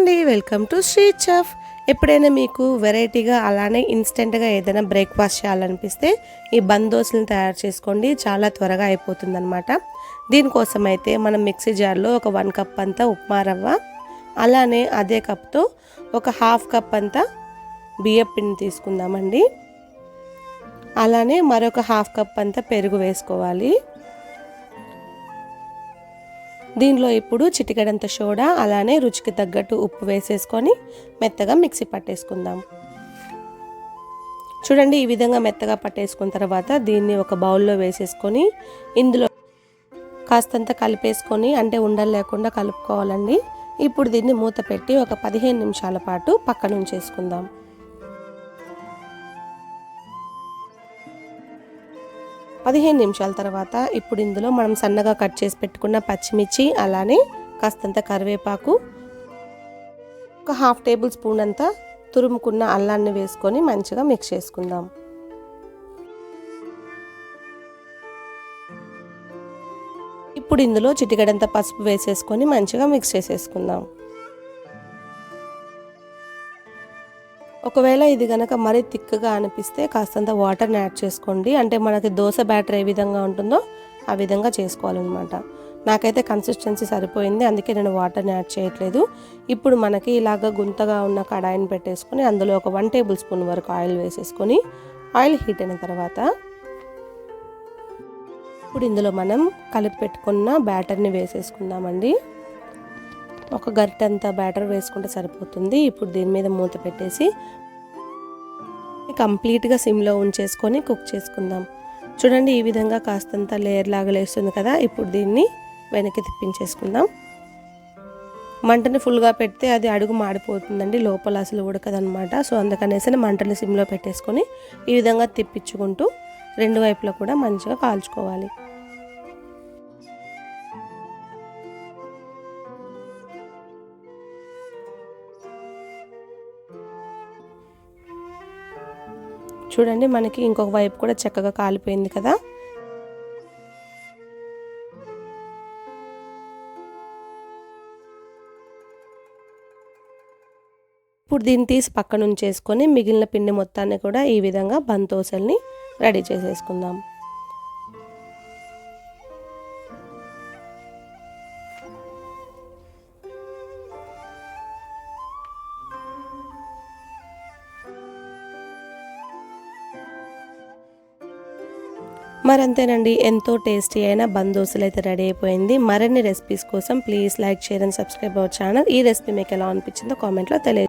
అండి. Welcome to street chef. ఎప్పుడైనా మీకు వెరైటీగా అలానే ఇన్స్టెంట్గా ఏదైనా బ్రేక్ఫాస్ట్ చేయాలనిపిస్తే ఈ బందోసులను తయారు చేసుకోండి. చాలా త్వరగా అయిపోతుందనమాట దీనికోసం అయితే మనం మిక్సీ జార్లో ఒక వన్ కప్ అంతా ఉప్మా రవ్వ అలానే అదే కప్తో ఒక హాఫ్ కప్ అంతా బియ్యం పిండి తీసుకుందామండి. అలానే మరొక హాఫ్ కప్ అంతా పెరుగు వేసుకోవాలి. దీనిలో ఇప్పుడు చిటికెడంత సోడా అలానే రుచికి తగ్గట్టు ఉప్పు వేసేసుకొని మెత్తగా మిక్సీ పట్టేసుకుందాం. చూడండి ఈ విధంగా మెత్తగా పట్టేసుకున్న తర్వాత దీన్ని ఒక బౌల్లో వేసేసుకొని ఇందులో కాస్తంత కలిపేసుకొని అంటే ఉండలు లేకుండా కలుపుకోవాలండి. ఇప్పుడు దీన్ని మూత పెట్టి ఒక పదిహేను నిమిషాల పాటు పక్కన పదిహేను నిమిషాల తర్వాత ఇప్పుడు ఇందులో మనం సన్నగా కట్ చేసి పెట్టుకున్న పచ్చిమిర్చి అలానే కాస్తంత కరివేపాకు ఒక హాఫ్ టేబుల్ స్పూన్ అంతా తురుముకున్న అల్లాన్ని వేసుకొని మంచిగా మిక్స్ చేసుకుందాం. ఇప్పుడు ఇందులో చిటికడంత పసుపు వేసేసుకొని మంచిగా మిక్స్ చేసేసుకుందాం. ఒకవేళ ఇది కనుక మరీ థిక్గా అనిపిస్తే కాస్తంత వాటర్ని యాడ్ చేసుకోండి. అంటే మనకి దోశ బ్యాటర్ ఏ విధంగా ఉంటుందో ఆ విధంగా చేసుకోవాలన్నమాట. నాకైతే కన్సిస్టెన్సీ సరిపోయింది అందుకే నేను వాటర్ని యాడ్ చేయట్లేదు. ఇప్పుడు మనకి ఇలాగ గుంతగా ఉన్న కడాయిని పెట్టేసుకొని అందులో ఒక వన్ టేబుల్ స్పూన్ వరకు ఆయిల్ వేసేసుకొని ఆయిల్ హీట్ అయిన తర్వాత ఇప్పుడు ఇందులో మనం కలిపి పెట్టుకున్న బ్యాటర్ని వేసేసుకుందామండి. ఒక గరిటంత బ్యాటర్ వేసుకుంటే సరిపోతుంది. ఇప్పుడు దీని మీద మూత పెట్టేసి కంప్లీట్గా సిమ్లో ఉంచేసుకొని కుక్ చేసుకుందాం. చూడండి ఈ విధంగా కాస్తంత లేయర్ లాగా లేస్తుంది కదా ఇప్పుడు దీన్ని వెనక్కి తిప్పించేసుకుందాం. మంటని ఫుల్గా పెడితే అది అడుగు మాడిపోతుందండి లోపల అసలు ఉడకదనమాట సో అందుకనేసి మంటని సిమ్లో పెట్టేసుకొని ఈ విధంగా తిప్పించుకుంటూ రెండు వైపులా కూడా మంచిగా కాల్చుకోవాలి. చూడండి మనకి ఇంకొక వైపు కూడా చక్కగా కాలిపోయింది కదా. ఇప్పుడు దీన్ని తీసి పక్కన ఉంచేసుకొని మిగిలిన పిండి మొత్తాన్ని కూడా ఈ విధంగా బంతోసల్ని రెడీ చేసేసుకుందాం. మరి అంతేనండి ఎంతో టేస్టీ అయిన బందోసులు అయితే రెడీ అయిపోయింది. మరిన్ని రెసిపీస్ కోసం please like share and subscribe our channel. ఈ రెసిపీ మీకు ఎలా అనిపించిందో కామెంట్లో తెలియదు